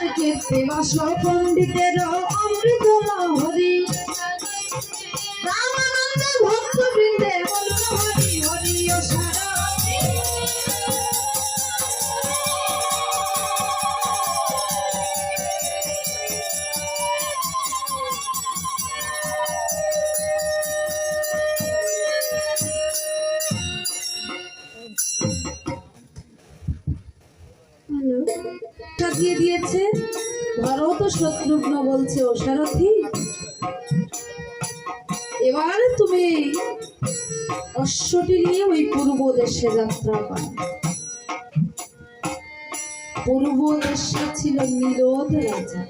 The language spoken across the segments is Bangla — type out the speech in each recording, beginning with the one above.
আমার কীর্তি বাস পণ্ডিতের অমৃত লহরী। রামানন্দ ভক্ত বৃন্দে বলুন হরি হরি ও সারথি। হ্যালো সাজিয়ে দিয়েছে। ভরত শত্রুঘ্ন বলছে ও সারথি। এবার তুমি অশ্বটি নিয়ে ওই পূর্ব দেশে যাত্রা করো পূর্ব দেশে ছিল নীরোদ রাজা।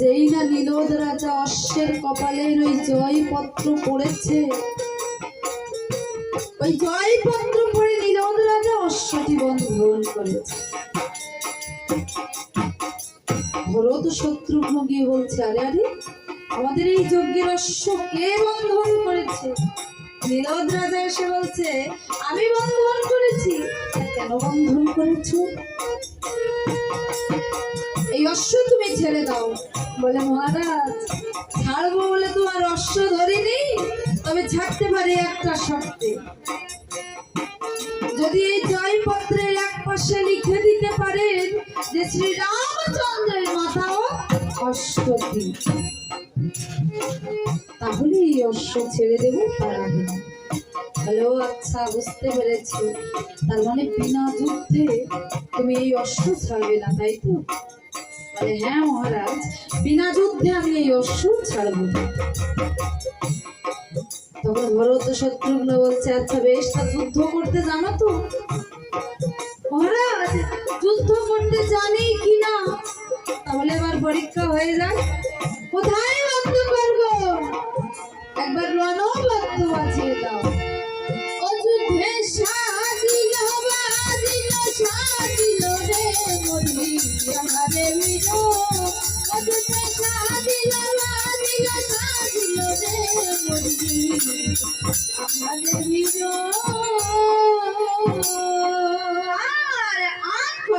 যেই না নীরোদ রাজা অশ্বের কপালের ওই জয়পত্র পড়েছে, ওই জয়পত্র পড়ে করেছে ভরত শত্রুঘ্ন গিয়ে বলছে, আরে আরে, আমাদের এই যজ্ঞের অশ্ব কে বন্ধন করেছে? নীলদ রাজা এসে বলছে, আমি বন্ধন করেছি। কেন বন্ধন করেছ? এই অশ্ব তুমি ছেড়ে দাও। বলে মহারাজ, ছাড়বো বলে তোমার অশ্ব ধরিনি, তবে ছাড়তে পারি একটা শর্তে। যে শ্রী রামচন্দ্রের মাথাও অশ্বতী তাহলে এই অশ্ব ছেড়ে দেব তার আগে হ্যালো আচ্ছা বুঝতে পেরেছি। তার মানে বিনা যুদ্ধে তুমি এই অশ্ব ছাড়বে না, তাই তো? বলে হ্যাঁ মহারাজ, বিনা যুদ্ধে আমি এই অশ্ব ছাড়ব তখন ভরত শত্রুঘ্ন বলছে আচ্ছা বেশ, তা যুদ্ধ করতে জানো তো? মহারাজ যুদ্ধ করতে জানি কি না তাহলে এবার পরীক্ষা হয়ে যায় কোথায় বাদ্য করব? একবার রণবাদ্য বাজিয়ে দাও। অযুদ্ধে সাজিল রে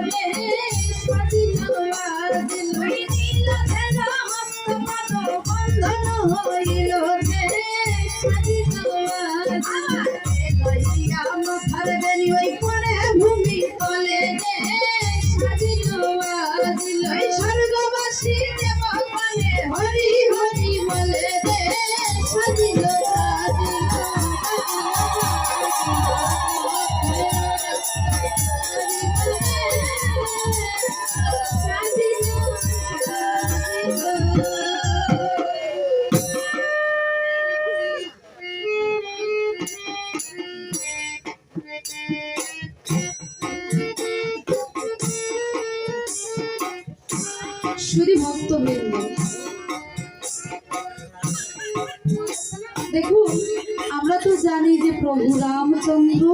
রে শুধু ভক্তবৃন্দ দেখুন আমরা তো জানি যে প্রভু রামচন্দ্র